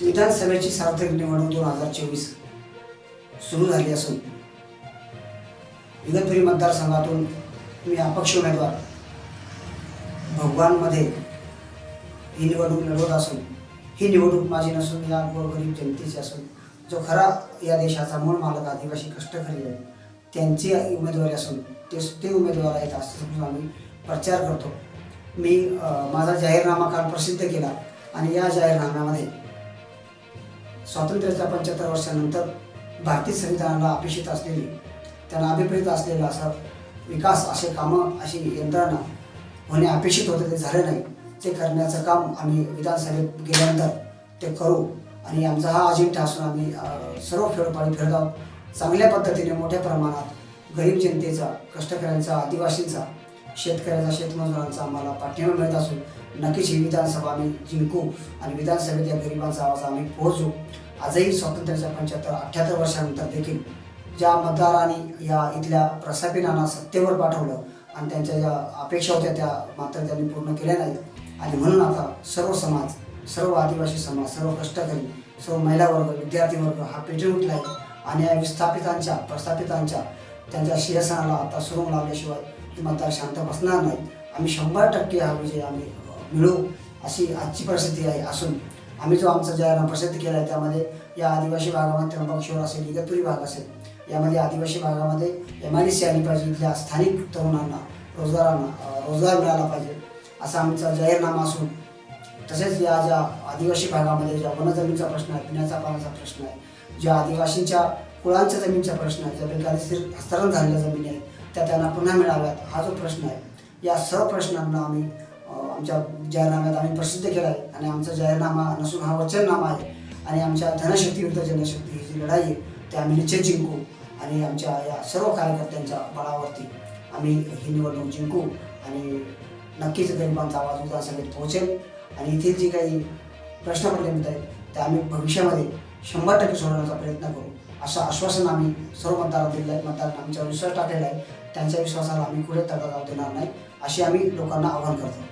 विधानसभेची सार्वत्रिक निवडणूक दोन हजार चोवीस सुरू झाली असून इगतपुरी मतदारसंघातून मी अपक्ष उमेदवार भगवानमध्ये ही निवडणूक लढवत असून ही निवडणूक माझी नसून या गोरगरीब जनतेची असून जो खरा या देशाचा मूळ मालक आदिवासी कष्टकरी आहे त्यांची उमेदवारी असून ते ते उमेदवार आहेत असं समजून आम्ही प्रचार करतो. मी माझा जाहीरनामा काल प्रसिद्ध केला आणि या जाहीरनाम्यामध्ये स्वातंत्र्याच्या पंच्याहत्तर वर्षानंतर भारतीय संविधानाला अपेक्षित असलेली त्यांना अभिप्रेत असलेला असा विकास असे कामं अशी यंत्रणा होणे अपेक्षित होते ते झालं नाही. ते करण्याचं काम आम्ही विधानसभेत गेल्यानंतर ते करू आणि आमचा हा अजिंठा असून आम्ही सर्व खेळोपाडी फिरत चांगल्या पद्धतीने मोठ्या प्रमाणात गरीब जनतेचा कष्टकऱ्यांचा आदिवासींचा शेतकऱ्याचा शेतमजुरांचा आम्हाला पाठिंबा मिळत असून नक्कीच ही विधानसभा आम्ही जिंकू आणि विधानसभेत या गरिबांचा आवाज आम्ही पोहोचू. आजही स्वातंत्र्याच्या पंच्याहत्तर अठ्ठ्याहत्तर वर्षानंतर देखील ज्या मतदारांनी या इथल्या प्रस्थापितांना सत्तेवर पाठवलं आणि त्यांच्या ज्या अपेक्षा होत्या त्या मात्र त्यांनी पूर्ण केल्या नाहीत. आणि म्हणून आता सर्व समाज सर्व आदिवासी समाज सर्व कष्टकरी सर्व महिला वर्ग विद्यार्थी वर्ग हा पेटून उठला आहे आणि या विस्थापितांच्या प्रस्थापितांच्या त्यांच्या शिरसनाला आता सुरू लावल्याशिवाय ही मतदार शांत बसणार नाही आम्ही शंभर टक्के हा विजय आम्ही मिळू अशी आजची परिस्थिती आहे असून आम्ही जो आमचा जाहीरनामा प्रसिद्ध केला आहे त्यामध्ये या आदिवासी भागामध्ये त्र्यंबक शहर असेल इगतपुरी भाग असेल यामध्ये आदिवासी भागामध्ये एम आय डी सी आली पाहिजे इथल्या स्थानिक तरुणांना रोजगारांना रोजगार मिळाला पाहिजे असा आमचा जाहीरनामा असून तसेच या ज्या आदिवासी भागामध्ये ज्या वनजमीनचा प्रश्न आहे पिण्याचा पाण्याचा प्रश्न आहे ज्या आदिवासींच्या कुळांच्या जमीनचा प्रश्न आहे ज्या बेकायदेशीर हस्तांतरण झालेल्या जमिनी आहेत त्या त्यांना पुन्हा मिळाव्यात हा जो प्रश्न आहे. या सर्व प्रश्नांना आम्ही आमच्या जाहीरनाम्यात आम्ही प्रसिद्ध केला आहे आणि आमचा जाहीरनामा नसून हा वचननामा आहे. आणि आमच्या धनशक्ती विरुद्ध जनशक्ती ही जी लढाई आहे ते आम्ही निश्चित जिंकू आणि आमच्या या सर्व कार्यकर्त्यांच्या बळावरती आम्ही ही निवडणूक जिंकू आणि नक्कीच गरिबांचा आवाज विधानसभेत पोहोचेल. आणि इथे जी काही प्रश्न प्रलंबित आहेत ते आम्ही भविष्यामध्ये शंभर टक्के सोडवण्याचा प्रयत्न करू. असं आश्वासन आम्ही सर्व मतदारांना दिलं आहे मतदारांना आमच्यावर विश्वास टाकलेला आहे. त्यांच्या विश्वासाला आम्ही कुठे तडा जाऊ देणार नाही अशी आम्ही लोकांना आवाहन करतो.